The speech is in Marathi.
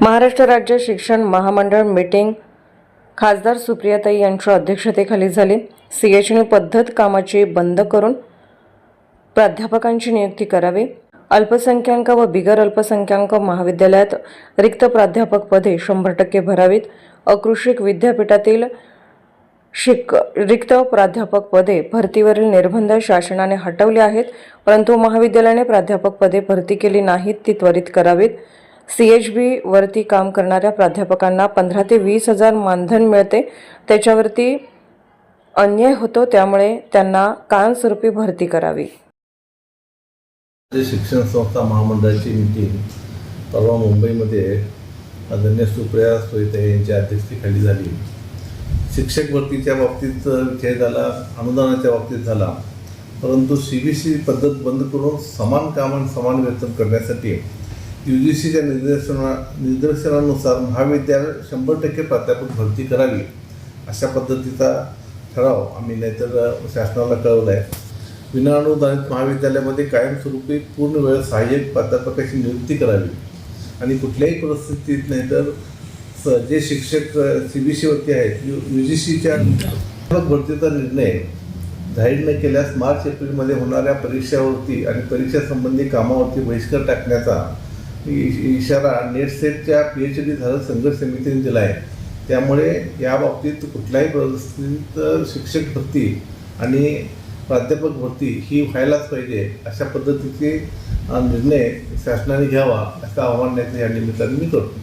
महाराष्ट्र राज्य शिक्षण महामंडळ मीटिंग. खासदार सुप्रियाताई यांच्या अध्यक्षतेखाली झाली. सीएचनी पद्धत कामाची बंद करून प्राध्यापकांची नियुक्ती करावी. अल्पसंख्याक व बिगर अल्पसंख्याक महाविद्यालयात रिक्त प्राध्यापक पदे शंभर टक्के भरावीत. अकृषिक विद्यापीठातील शिक रिक्त प्राध्यापक पदे भरतीवरील निर्बंध शासनाने हटवले आहेत परंतु महाविद्यालयाने प्राध्यापक पदे भरती केली नाहीत ती त्वरित करावीत. सी एच वरती काम करणाऱ्या प्राध्यापकांना पंधरा ते वीस हजार मानधन मिळते. त्याच्यावरती अन्याय होतो त्यामुळे त्यांना कायमस्वरूपी भरती करावी. शिक्षण संस्था महामंडळाची मीटिंग परवा मुंबईमध्ये आदरणीय सुप्रिया सोयते यांच्या अध्यक्षतेखाली झाली. शिक्षक भरतीच्या बाबतीत विषय झाला अनुदानाच्या बाबतीत झाला परंतु सी बी सी पद्धत बंद करून समान काम आणि समान वेतन करण्यासाठी यू जी सीच्या निर्देशना निर्देशनानुसार महाविद्यालय शंभर टक्के प्राध्यापक भरती करावी अशा पद्धतीचा ठराव आम्ही नाहीतर शासनाला कळवला आहे विनाअनुदानित महाविद्यालयामध्ये कायमस्वरूपी पूर्ण वेळ सहाय्यक प्राध्यापकाची नियुक्ती करावी. आणि कुठल्याही परिस्थितीत नाहीतर स जे शिक्षक सी बी सीवरती आहेत यू यू जी सीच्या भरतीचा निर्णय जाहीर न केल्यास मार्च एप्रिलमध्ये होणाऱ्या परीक्षावरती आणि परीक्षासंबंधी कामावरती बहिष्कार टाकण्याचा इशारा नेट सेटच्या पी एच डी धारक संघर्ष समितीने दिला आहे. त्यामुळे याबाबतीत कुठल्याही परिस्थितीत शिक्षक भरती आणि प्राध्यापक भरती ही व्हायलाच पाहिजे अशा पद्धतीचे निर्णय शासनाने घ्यावा असं आव्हान या निमित्ताने मी करतो.